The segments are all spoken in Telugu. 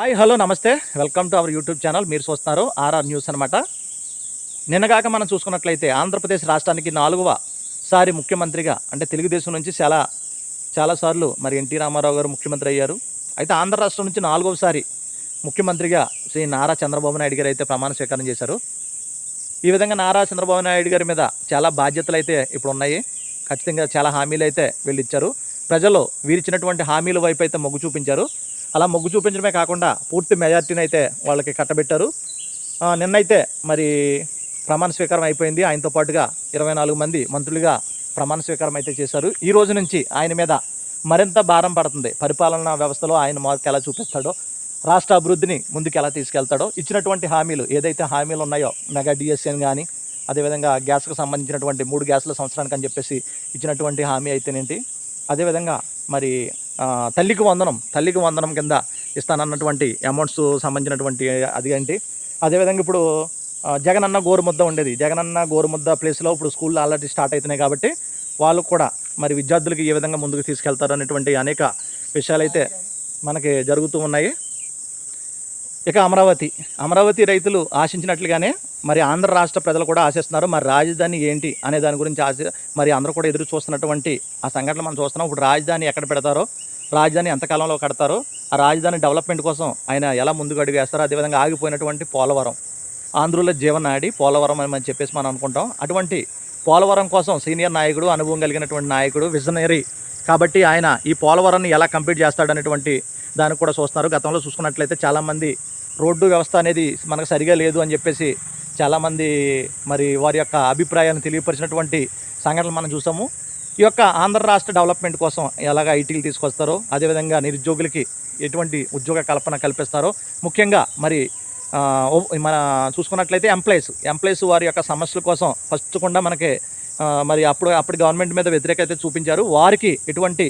హాయ్ హలో నమస్తే. Welcome to our YouTube channel మీరు చూస్తున్నారు ఆర్ఆర్ న్యూస్ అనమాట నిన్నగాక మనం చూసుకున్నట్లయితే ఆంధ్రప్రదేశ్ రాష్ట్రానికి నాలుగవ సారి ముఖ్యమంత్రిగా అంటే తెలుగుదేశం నుంచి చాలా చాలాసార్లు మరి ఎన్టీ రామారావు గారు ముఖ్యమంత్రి అయ్యారు. అయితే ఆంధ్ర రాష్ట్రం నుంచి నాలుగవసారి ముఖ్యమంత్రిగా శ్రీ నారా చంద్రబాబు నాయుడు గారు అయితే ప్రమాణ స్వీకారం చేశారు. ఈ విధంగా నారా చంద్రబాబు నాయుడు గారి మీద చాలా బాధ్యతలు అయితే ఇప్పుడు ఉన్నాయి. ఖచ్చితంగా చాలా హామీలు అయితే వీళ్ళు ఇచ్చారు. ప్రజలు వీరిచ్చినటువంటి హామీల వైపు అయితే మొగ్గు చూపించారు. అలా మొగ్గు చూపించడమే కాకుండా పూర్తి మెజార్టీని అయితే వాళ్ళకి కట్టబెట్టారు. నిన్నైతే మరి ప్రమాణ స్వీకారం అయిపోయింది. ఆయనతో పాటుగా ఇరవై నాలుగు మంది మంత్రులుగా ప్రమాణ స్వీకారం అయితే చేశారు. ఈ రోజు నుంచి ఆయన మీద మరింత భారం పడుతుంది. పరిపాలనా వ్యవస్థలో ఆయన మార్పు ఎలా చూపిస్తాడో రాష్ట్ర అభివృద్ధిని ముందుకు ఎలా తీసుకెళ్తాడో ఇచ్చినటువంటి హామీలు ఏదైతే హామీలు ఉన్నాయో మెగా డిఎస్ఎన్ కానీ అదేవిధంగా గ్యాస్కు సంబంధించినటువంటి మూడు గ్యాసుల సంవత్సరానికి అని చెప్పేసి ఇచ్చినటువంటి హామీ అయితేనేంటి అదేవిధంగా మరి తల్లికి వందనం తల్లికి వందనం కింద ఇస్తానన్నటువంటి అమౌంట్స్ సంబంధించినటువంటి అది ఏంటి? అదేవిధంగా ఇప్పుడు జగనన్న గోరుముద్ద ఉండేది. జగనన్న గోరుముద్ద ప్లేస్లో ఇప్పుడు స్కూల్లో ఆల్రెడీ స్టార్ట్ అవుతున్నాయి కాబట్టి వాళ్ళు కూడా మరి విద్యార్థులకి ఏ విధంగా ముందుకు తీసుకెళ్తారు అనేటువంటి అనేక విషయాలైతే మనకి జరుగుతూ ఉన్నాయి. ఇక అమరావతి. అమరావతి రైతులు ఆశించినట్లుగానే మరి ఆంధ్ర రాష్ట్ర ప్రజలు కూడా ఆశిస్తున్నారు. మరి రాజధాని ఏంటి అనే దాని గురించి ఆశ మరి అందరూ కూడా ఎదురు చూస్తున్నటువంటి ఆ సంఘటన మనం చూస్తున్నాం. ఇప్పుడు రాజధాని ఎక్కడ పెడతారో రాజధాని ఎంతకాలంలో కడతారో ఆ రాజధాని డెవలప్మెంట్ కోసం ఆయన ఎలా ముందుకు అడుగు వేస్తారో అదేవిధంగా ఆగిపోయినటువంటి పోలవరం ఆంధ్రుల జీవనాడి పోలవరం అని మనం చెప్పేసి మనం అనుకుంటాం. అటువంటి పోలవరం కోసం సీనియర్ నాయకుడు అనుభవం కలిగినటువంటి నాయకుడు విజనరీ కాబట్టి ఆయన ఈ పోలవరాన్ని ఎలా కంప్లీట్ చేస్తాడనేటువంటి దానికి కూడా చూస్తున్నారు. గతంలో చూసుకున్నట్లయితే చాలామంది రోడ్డు వ్యవస్థ అనేది మనకు సరిగా లేదు అని చెప్పేసి చాలామంది మరి వారి యొక్క అభిప్రాయాన్ని తెలియపరిచినటువంటి సంఘటనలు మనం చూసాము. ఈ యొక్క ఆంధ్ర రాష్ట్ర డెవలప్మెంట్ కోసం ఎలాగ ఐటీలు తీసుకొస్తారో అదేవిధంగా నిరుద్యోగులకి ఎటువంటి ఉద్యోగ కల్పన కల్పిస్తారో ముఖ్యంగా మరి మన చూసుకున్నట్లయితే ఎంప్లాయీస్ ఎంప్లాయీస్ వారి యొక్క సమస్యల కోసం ఫస్ట్ కూడా మనకి మరి అప్పుడు అప్పుడు గవర్నమెంట్ మీద వ్యతిరేకత చూపించారు. వారికి ఎటువంటి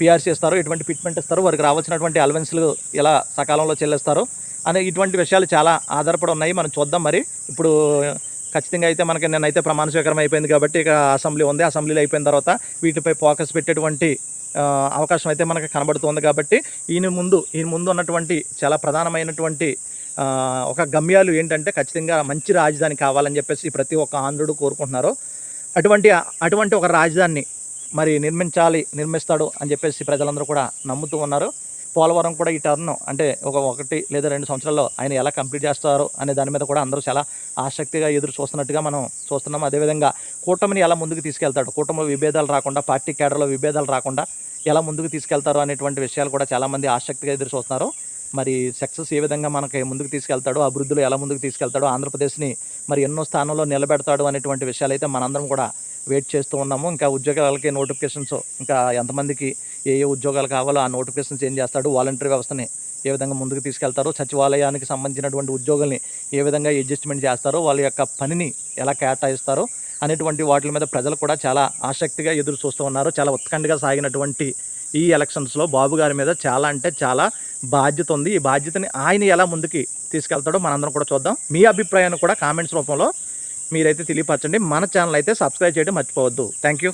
పిఆర్సీ ఇస్తారో ఎటువంటి ఫిట్మెంట్ ఇస్తారో వారికి రావాల్సినటువంటి అలవెన్స్లు ఎలా సకాలంలో చెల్లిస్తారో అనే ఇటువంటి విషయాలు చాలా ఆధారపడి ఉన్నాయి. మనం చూద్దాం మరి. ఇప్పుడు ఖచ్చితంగా అయితే మనకి నిన్నైతే ప్రమాణ స్వీకారం అయిపోయింది కాబట్టి ఇక అసెంబ్లీ ఉంది. అసెంబ్లీలో అయిపోయిన తర్వాత వీటిపై ఫోకస్ పెట్టేటువంటి అవకాశం అయితే మనకు కనబడుతుంది కాబట్టి ఈయన ముందు ఈయన ముందు ఉన్నటువంటి చాలా ప్రధానమైనటువంటి ఒక గమ్యాలు ఏంటంటే ఖచ్చితంగా మంచి రాజధాని కావాలని చెప్పేసి ప్రతి ఒక్క ఆంధ్రుడు కోరుకుంటున్నారు. అటువంటి అటువంటి ఒక రాజధానిని మరి నిర్మించాలి నిర్మిస్తాడు అని చెప్పేసి ప్రజలందరూ కూడా నమ్ముతూ ఉన్నారు. పోలవరం కూడా ఈ టర్న్ అంటే ఒక ఒకటి లేదా రెండు సంవత్సరాల్లో ఆయన ఎలా కంప్లీట్ చేస్తారో అనే దాని మీద కూడా అందరూ చాలా ఆసక్తిగా ఎదురు చూస్తున్నట్టుగా మనం చూస్తున్నాం. అదేవిధంగా కూటమిని ఎలా ముందుకు తీసుకెళ్తాడు కూటమిలో విభేదాలు రాకుండా పార్టీ కేడర్లో విభేదాలు రాకుండా ఎలా ముందుకు తీసుకెళ్తారు అనేటువంటి విషయాలు కూడా చాలామంది ఆసక్తిగా ఎదురు చూస్తున్నారు. మరి సక్సెస్ ఏ విధంగా మనకి ముందుకు తీసుకెళ్తాడో అభివృద్ధిలో ఎలా ముందుకు తీసుకెళ్తాడో ఆంధ్రప్రదేశ్ని మరి ఎన్నో స్థానంలో నిలబెడతాడు అనేటువంటి విషయాలు అయితే మనందరం కూడా వెయిట్ చేస్తూ ఉన్నాము. ఇంకా ఉద్యోగాలకి నోటిఫికేషన్స్ ఇంకా ఎంతమందికి ఏ ఏ ఉద్యోగాలు కావాలో ఆ నోటిఫికేషన్స్ ఏం చేస్తాడు వాలంటరీ వ్యవస్థని ఏ విధంగా ముందుకు తీసుకెళ్తారో సచివాలయానికి సంబంధించినటువంటి ఉద్యోగుల్ని ఏ విధంగా అడ్జస్ట్మెంట్ చేస్తారో వాళ్ళ యొక్క పనిని ఎలా కేటాయిస్తారో అనేటువంటి వాటి మీద ప్రజలు కూడా చాలా ఆసక్తిగా ఎదురు చూస్తూ ఉన్నారు. చాలా ఉత్కంఠగా సాగినటువంటి ఈ ఎలక్షన్స్లో బాబు గారి మీద చాలా అంటే చాలా బాధ్యత ఉంది. ఈ బాధ్యతని ఆయన ఎలా ముందుకి తీసుకెళ్తాడో మనందరం కూడా చూద్దాం. మీ అభిప్రాయాన్ని కూడా కామెంట్స్ రూపంలో మీరైతే తెలియపరచండి. మన ఛానల్ అయితే సబ్స్క్రైబ్ చేయడం మర్చిపోవద్దు. Thank you